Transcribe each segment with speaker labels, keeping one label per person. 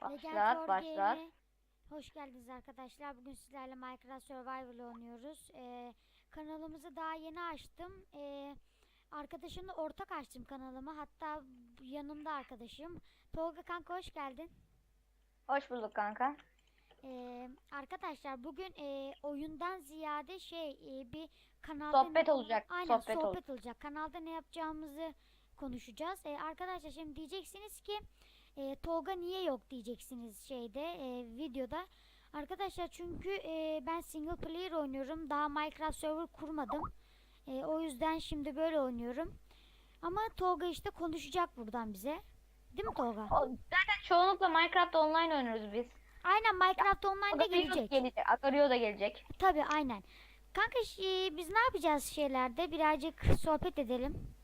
Speaker 1: Başlat, başlat.
Speaker 2: Hoş geldiniz arkadaşlar. Bugün sizlerle Minecraft Survival oynuyoruz. Ee, kanalımızı daha yeni açtım. Ee, arkadaşımla ortak açtım kanalımı. Hatta yanımda arkadaşım. Tolga kanka hoş geldin.
Speaker 1: Hoş bulduk kanka.
Speaker 2: Ee, arkadaşlar bugün e, oyundan ziyade şey e, bir kanalda
Speaker 1: Sohbet olacak,
Speaker 2: Aynen
Speaker 1: sohbet
Speaker 2: sohbet,
Speaker 1: ol-
Speaker 2: olacak. Kanalda ne yapacağımızı konuşacağız. Ee, arkadaşlar şimdi diyeceksiniz ki e, Tolga niye yok diyeceksiniz şeyde e, videoda. Arkadaşlar çünkü e, ben single player oynuyorum. Daha Minecraft server kurmadım. E, o yüzden şimdi böyle oynuyorum. Ama Tolga işte konuşacak buradan bize. Değil mi Tolga?
Speaker 1: O- Zaten çoğunlukla Minecraft online oynuyoruz biz.
Speaker 2: Aynen Minecraft
Speaker 1: O
Speaker 2: Online'da
Speaker 1: da Rio
Speaker 2: gelecek.
Speaker 1: gelecek. Agario da gelecek.
Speaker 2: Tabii aynen. Kanka şi- biz ne yapacağız şeylerde? Birazcık sohbet edelim.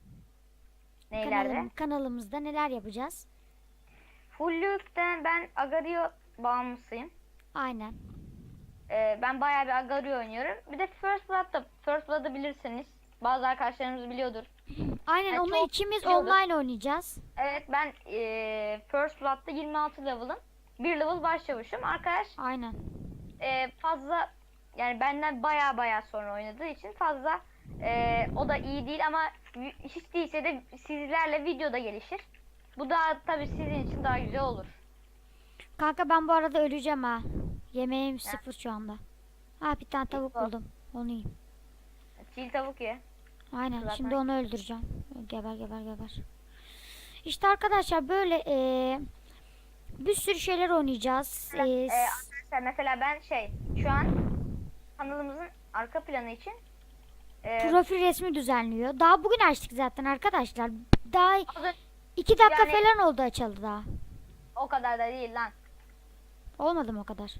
Speaker 1: Neylerde?
Speaker 2: Kanalım, kanalımızda neler yapacağız?
Speaker 1: Fullükten ben Agario bağımlısıyım.
Speaker 2: Aynen.
Speaker 1: Ee, ben bayağı bir Agario oynuyorum. Bir de First Blood'da First Blood'ı bilirsiniz. Bazı arkadaşlarımız biliyordur.
Speaker 2: Aynen
Speaker 1: Yani
Speaker 2: onu ikimiz
Speaker 1: biliyorduk.
Speaker 2: online oynayacağız.
Speaker 1: Evet ben ee, First Blood'da 26 level'ım. Bir level başlamışım. Arkadaş
Speaker 2: Aynen.
Speaker 1: ee, fazla yani benden bayağı bayağı sonra oynadığı için fazla ee, o da iyi değil ama hiç değilse de sizlerle videoda gelişir. Bu da tabii sizin için daha güzel olur.
Speaker 2: Kanka ben bu arada öleceğim ha. Yemeğim sıfır şu anda. Ha bir tane tavuk
Speaker 1: Yok.
Speaker 2: buldum. Onu yiyeyim.
Speaker 1: Çiğ tavuk ye.
Speaker 2: Aynen
Speaker 1: Zaten-
Speaker 2: şimdi onu öldüreceğim. Geber geber geber. İşte arkadaşlar böyle eee, bir sürü şeyler oynayacağız.
Speaker 1: Mesela,
Speaker 2: Eee,
Speaker 1: e, arkadaşlar mesela ben şey şu an kanalımızın arka planı için e,
Speaker 2: profil resmi düzenliyor. Daha bugün açtık zaten arkadaşlar. Daha iki dakika
Speaker 1: yani-
Speaker 2: falan oldu açıldı daha.
Speaker 1: o kadar da değil lan.
Speaker 2: Olmadı mı o kadar?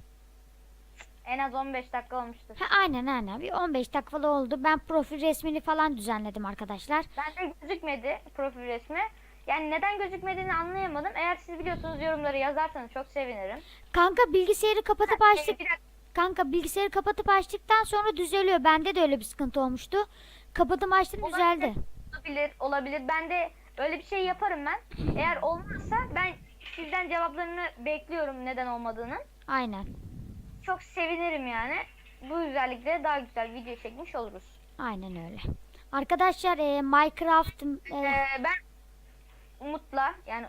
Speaker 1: En az 15 dakika olmuştur.
Speaker 2: Ha, aynen aynen. Bir 15 dakikalı oldu. Ben profil resmini falan düzenledim arkadaşlar.
Speaker 1: Bende gözükmedi profil resmi. Yani neden gözükmediğini anlayamadım. Eğer siz biliyorsunuz yorumları yazarsanız çok sevinirim.
Speaker 2: Kanka bilgisayarı kapatıp açtık.
Speaker 1: bir dakika,
Speaker 2: Kanka bilgisayarı kapatıp açtıktan sonra düzeliyor. Bende de öyle bir sıkıntı olmuştu. Kapadım açtım düzeldi.
Speaker 1: olabilir, olabilir. Ben de öyle bir şey yaparım ben. Eğer olmazsa ben sizden cevaplarını bekliyorum neden olmadığını.
Speaker 2: Aynen.
Speaker 1: Çok sevinirim yani. Bu özellikle daha güzel video çekmiş oluruz.
Speaker 2: Aynen öyle. Arkadaşlar e, Minecraft e,
Speaker 1: Ee, ben Umut'la yani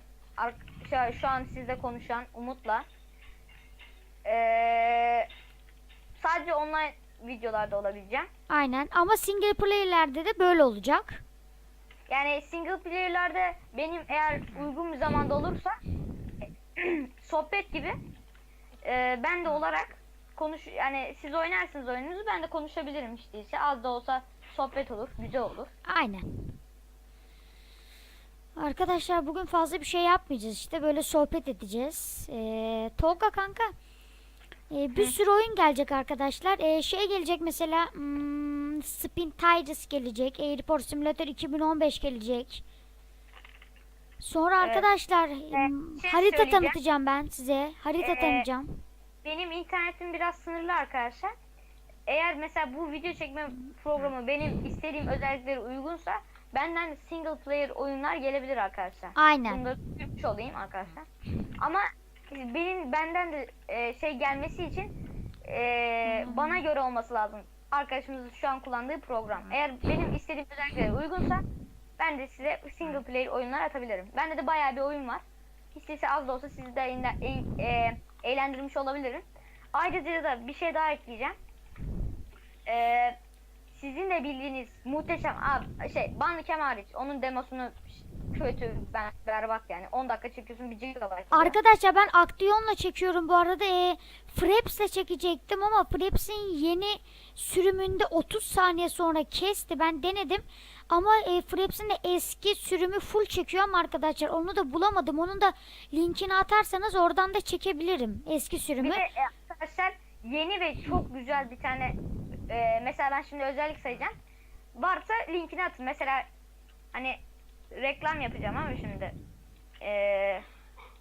Speaker 1: şu, an sizle konuşan Umut'la ee, sadece online videolarda olabileceğim.
Speaker 2: aynen ama single player'lerde de böyle olacak.
Speaker 1: Yani single player'larda benim eğer uygun bir zamanda olursa sohbet gibi ee, ben de olarak konuş yani siz oynarsınız oyununuzu ben de konuşabilirim hiç değilse az da olsa sohbet olur güzel olur.
Speaker 2: Aynen. Arkadaşlar bugün fazla bir şey yapmayacağız işte böyle sohbet edeceğiz. E, Tolga kanka e, bir sürü oyun gelecek arkadaşlar. E, şey gelecek mesela hmm, Spin Tigers gelecek. Airport Simulator 2015 gelecek. Sonra
Speaker 1: Evet.
Speaker 2: arkadaşlar
Speaker 1: şey
Speaker 2: harita tanıtacağım ben size. Harita
Speaker 1: Ee,
Speaker 2: tanıyacağım.
Speaker 1: Benim internetim biraz sınırlı arkadaşlar. Eğer mesela bu video çekme programı benim istediğim özelliklere uygunsa benden single player oyunlar gelebilir arkadaşlar.
Speaker 2: Aynen.
Speaker 1: Bunu da söylemiş olayım arkadaşlar. Ama benim benden de e, şey gelmesi için e, bana göre olması lazım. Arkadaşımızın şu an kullandığı program. Eğer benim istediğim özelliklere uygunsa ben de size single player oyunlar atabilirim. Bende de bayağı bir oyun var. Değilse az da olsa sizi de e- e- eğlendirmiş olabilirim. Ayrıca da bir şey daha ekleyeceğim. Ee, sizin de bildiğiniz muhteşem abi şey Bandicam hariç onun demosunu kötü ben berbat yani 10 dakika çekiyorsun 1 GB.
Speaker 2: Arkadaşlar ben Action'la çekiyorum bu arada. E, Fraps'le çekecektim ama Fraps'in yeni sürümünde 30 saniye sonra kesti. Ben denedim. Ama e, Fraps'in de eski sürümü full çekiyor ama arkadaşlar onu da bulamadım. Onun da linkini atarsanız oradan da çekebilirim eski sürümü.
Speaker 1: Bir de e, arkadaşlar yeni ve çok güzel bir tane e, mesela ben şimdi özellik sayacağım. Varsa linkini atın. Mesela hani reklam yapacağım ama şimdi e,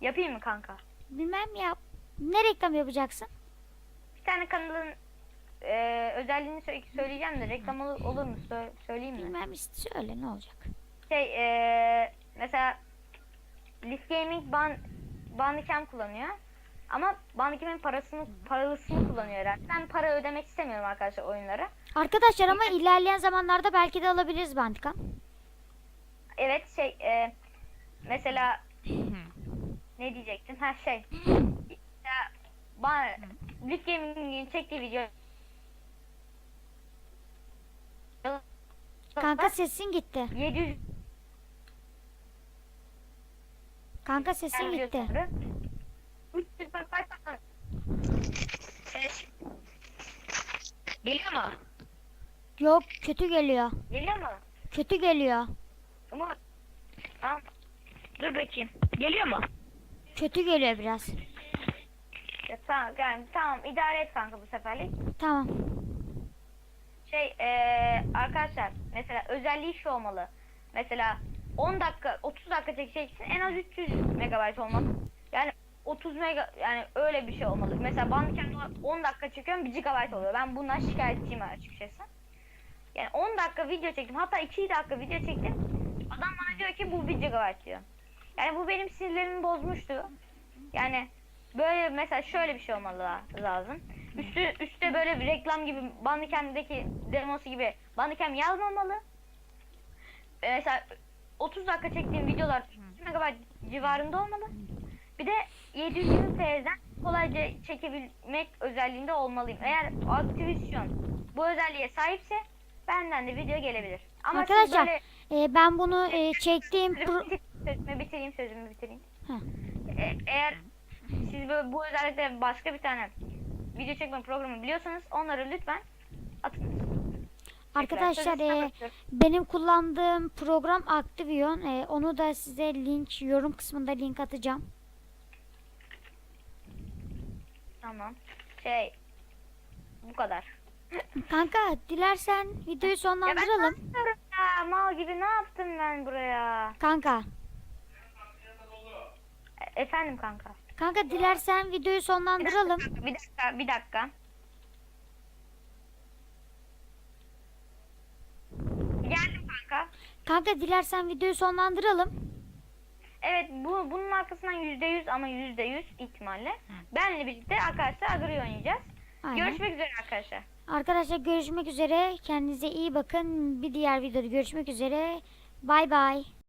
Speaker 1: yapayım mı kanka?
Speaker 2: Bilmem ya. Ne reklam yapacaksın?
Speaker 1: Bir tane kanalın e, özelliğini sö- söyleyeceğim de reklam olur, olur mu Sö- söyleyeyim mi?
Speaker 2: Bilmem işte söyle ne olacak.
Speaker 1: Şey e, mesela Leaf Gaming ban Bandicam kullanıyor. Ama Bandicam'in parasını paralısını kullanıyor herhalde. Ben para ödemek istemiyorum arkadaşlar oyunlara.
Speaker 2: Arkadaşlar ama ilerleyen zamanlarda belki de alabiliriz Bandicam.
Speaker 1: Evet şey e, mesela ne diyecektim? Ha şey. Ya, bana Lit Gaming'in çektiği video
Speaker 2: Kanka sesin gitti.
Speaker 1: 700
Speaker 2: Kanka sesin gitti.
Speaker 1: Mu?
Speaker 2: Yok kötü geliyor.
Speaker 1: Geliyor mu?
Speaker 2: Kötü geliyor.
Speaker 1: Umut. Tamam. Dur bakayım. Geliyor mu?
Speaker 2: Kötü geliyor biraz.
Speaker 1: Ya, tamam, yani, tamam idare et kanka bu seferlik.
Speaker 2: Tamam.
Speaker 1: Şey eee arkadaşlar mesela özelliği şu olmalı. Mesela 10 dakika 30 dakika çekeceksin en az 300 megabayt olmalı. Yani 30 mega yani öyle bir şey olmalı. Mesela Bandicam'da 10 dakika çekiyorum 1 gigabayt oluyor. Ben bundan şikayetçiyim açıkçası. Yani 10 dakika video çektim. Hatta 2 dakika video çektim. Adam bana diyor ki bu 1 gigabayt diyor. Yani bu benim sinirlerimi bozmuştu. Yani böyle mesela şöyle bir şey olmalı la- lazım. Üstü üstte böyle bir reklam gibi Bandicam'deki demosu gibi Bandicam yazmamalı. Ee, Mesela 30 dakika çektiğim videolar 3 megabayt civarında olmalı. Bir de 720p'den kolayca çekebilmek özelliğinde olmalıyım. Eğer Activision bu özelliğe sahipse benden de video gelebilir. Ama
Speaker 2: Arkadaşlar,
Speaker 1: böyle
Speaker 2: Ee, ben bunu e, çektiğim
Speaker 1: Sözümü bitireyim sözümü bitireyim.
Speaker 2: Heh.
Speaker 1: E, eğer siz böyle bu özellikle başka bir tane video çekme programı biliyorsanız onları lütfen atın.
Speaker 2: Arkadaşlar e, benim kullandığım program Activion. E, onu da size link yorum kısmında link atacağım.
Speaker 1: Tamam. Şey bu kadar.
Speaker 2: Kanka dilersen videoyu
Speaker 1: Ya ben
Speaker 2: sonlandıralım.
Speaker 1: ne yapıyorum ya? Mal gibi ne yaptım ben buraya?
Speaker 2: Kanka.
Speaker 1: E- efendim kanka.
Speaker 2: Kanka dilersen videoyu sonlandıralım.
Speaker 1: Bir dakika, bir dakika. Geldim kanka.
Speaker 2: Kanka dilersen videoyu sonlandıralım.
Speaker 1: Evet bu bunun arkasından yüzde yüz ama yüzde yüz ihtimalle. Benle birlikte arkadaşlar Agri oynayacağız.
Speaker 2: Aynen.
Speaker 1: Görüşmek üzere arkadaşlar.
Speaker 2: Arkadaşlar görüşmek üzere. Kendinize iyi bakın. Bir diğer videoda görüşmek üzere. Bay bay.